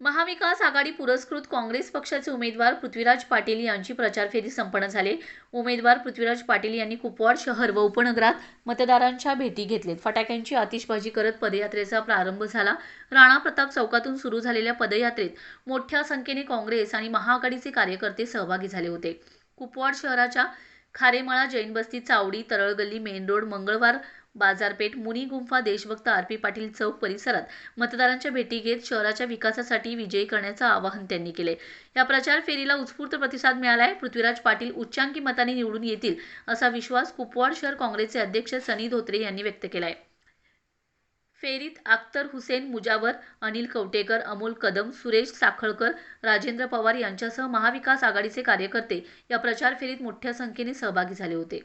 महाविकास आघाडी पुरस्कृत काँग्रेस पक्षाचे उमेदवार पृथ्वीराज पाटील यांची प्रचार फेरी संपन्न झाली. उमेदवार पृथ्वीराज पाटील यांनी कुपवाड शहर व उपनगरात मतदारांच्या भेटी घेतलेत. फटाक्यांची आतिषबाजी करत पदयात्रेचा प्रारंभ झाला. राणा प्रताप चौकातून सुरू झालेल्या पदयात्रेत मोठ्या संख्येने काँग्रेस आणि महाआघाडीचे कार्यकर्ते सहभागी झाले होते. कुपवाड शहराच्या खारेमाळा जैन बस्ती चावडी तरळगल्ली मेन रोड मंगळवार बाजारपेठ मुनी गुंफा देशभक्त आर पी पाटील चौक परिसरात मतदारांच्या भेटी घेत शहराच्या विकासासाठी विजयी करण्याचं आवाहन त्यांनी केले. या प्रचार फेरीला उत्स्फूर्त प्रतिसाद मिळालाय. पृथ्वीराज पाटील उच्चांकी मताने निवडून येतील असा विश्वास कुपवाड शहर काँग्रेसचे अध्यक्ष सनी धोत्रे यांनी व्यक्त केला आहे फेरीत अख्तर हुसेन मुजावर अनिल कवटेकर अमोल कदम सुरेश साखळकर राजेंद्र पवार यांच्यासह महाविकास आघाडीचे कार्यकर्ते या प्रचार फेरीत मोठ्या संख्येने सहभागी झाले होते.